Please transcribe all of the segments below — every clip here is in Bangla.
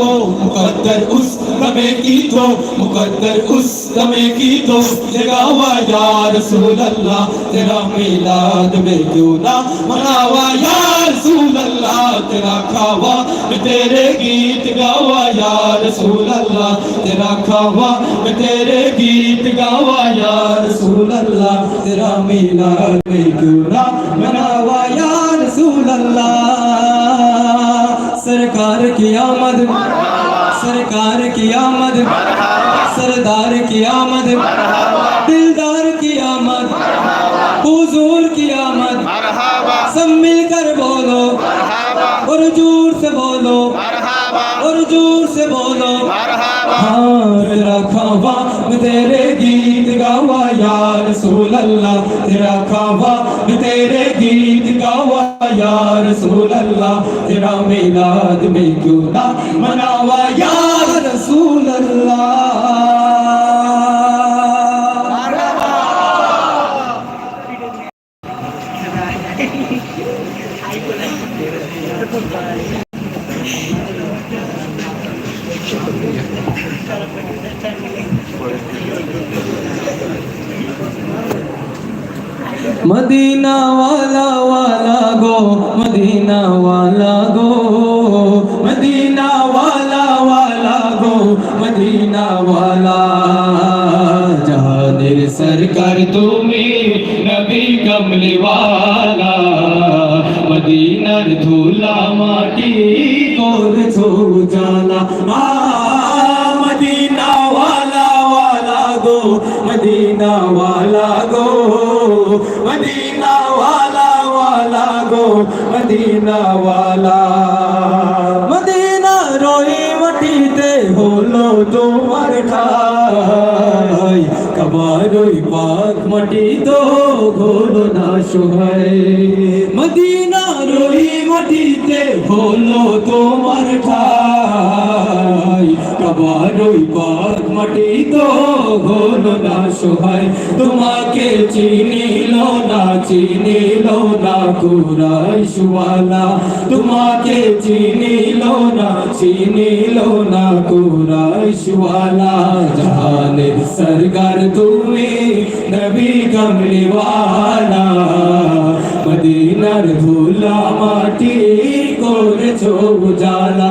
کو مقدر اس دمے کی تو مقدر اس دمے کی تو جگہ ہوا یا رسول اللہ تیرا میلاد میں کیوں نہ مناوا یا رسول اللہ تیرا کھاوا میں تیرے گیت گاوا یا رسول اللہ تیرا کھاوا میں تیرے گیت گاوا یا رسول اللہ تیرا میلاد میں کیوں نہ مناوا یا सरकार की आमद। सरकार की आमद। सरदार की आमद। दिलदार की आमद। हुजूर की आमद। सब मिलकर बोलो। और ज़ोर से बोलो। और ज़ोर से बोलो। हाँ तेरा खावा तेरे गीत गावा रसूल अल्लाह तेरा खावा मैं तेरे गीत गावा या रसूल अल्लाह तेरा मिलाद में क्यों ना मनावा या रसूल अल्लाह মদিনা ওয়ালা ওয়ালা গো মদিনা ওয়ালা গো মদিনা ওয়ালা ওয়ালা গো মদিনা ওয়ালা জাহানের সরকার তুমি নবী কমলি ওয়ালা মদিনার ধুলা মাটি করেছ জানা মা মদিনা ওয়ালা ওয়ালা গো মদিনা ওয়ালা গো। মদিনা ওয়ালা ওয়ালা গো, মদিনা ওয়ালা। মদিনা রই মাটিতে হলো তোমার ঠাই। কবার ওই পাক মাটি তো হলো না সোহাই। মদিনা রই মাটিতে হলো তোমার ঠাই। কবার ওই পাক মাটি তো হলো না সোহাই তোমাকে চিনিল না চিনিল না কুরাইশওয়ালা তোমাকে চিনিল না চিনিল না কুরাইশওয়ালা জাহানের সরকার তুমি নবী কমলিওয়ালা। মদিনার ধুলা মাটি করেছ উজালা।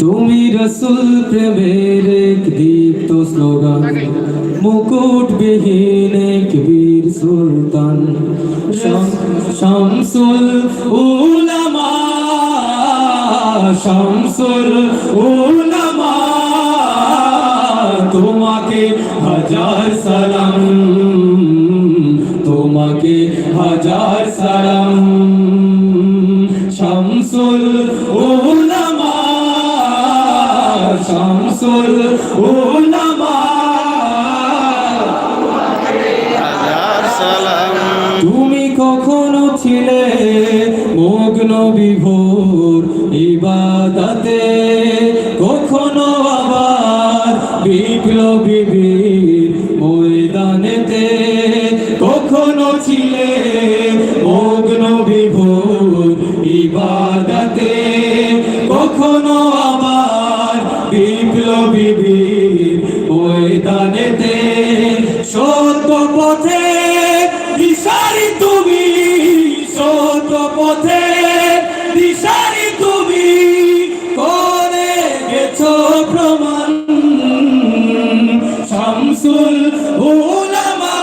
তুমি রসুল প্রেমের এক দীপ্ত স্লোগান, মুকুট বিহীন এক বীর সুলতান। শামসুল উলামা শামসুল উলামা, তোমাকে হাজার সালাম, তোমাকে হাজার সালাম। শামসুল শামসুল উলামা। তুমি কখনো ছিলে মগ্ন বিভোর ইবাদাতে কখনো আবার বিপ্লবী ময়দানেতে কখনো ছিলে শামসুল উলামা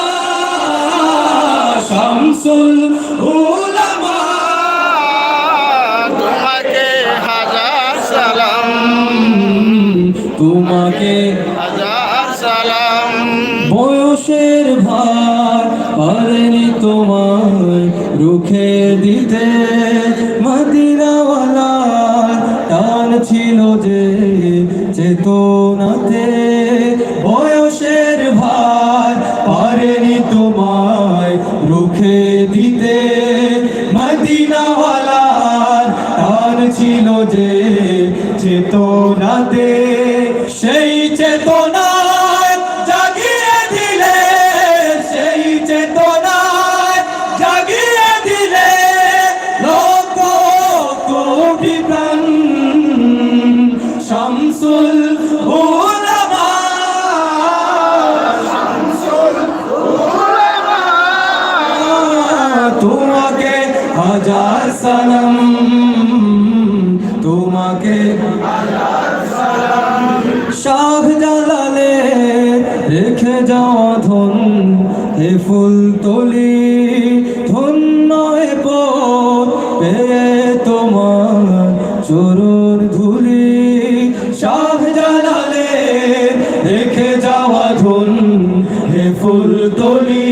শামসুল উলামা। তোমাকে হাজার সালাম। তোমাকে হাজার সালাম। বয়সের ভার পারেনি তোমায় রুখে দিতে। মদিনাওয়ালা টান ছিল ছিল যে চেতনাতে। ছিল যে চেতনাতে, সেই চেতনায় জাগিয়ে দিলে, সেই চেতনায় জাগিয়ে দিলে লোক কোটি প্রাণ। শামসুল তোমাকে হাজার সালাম। হে ফুল তলি ধন্য পে তোমার চরণ ধুলি। শাহ জালালে রেখে যাওয়া ধন হে ফুল তলি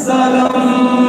salam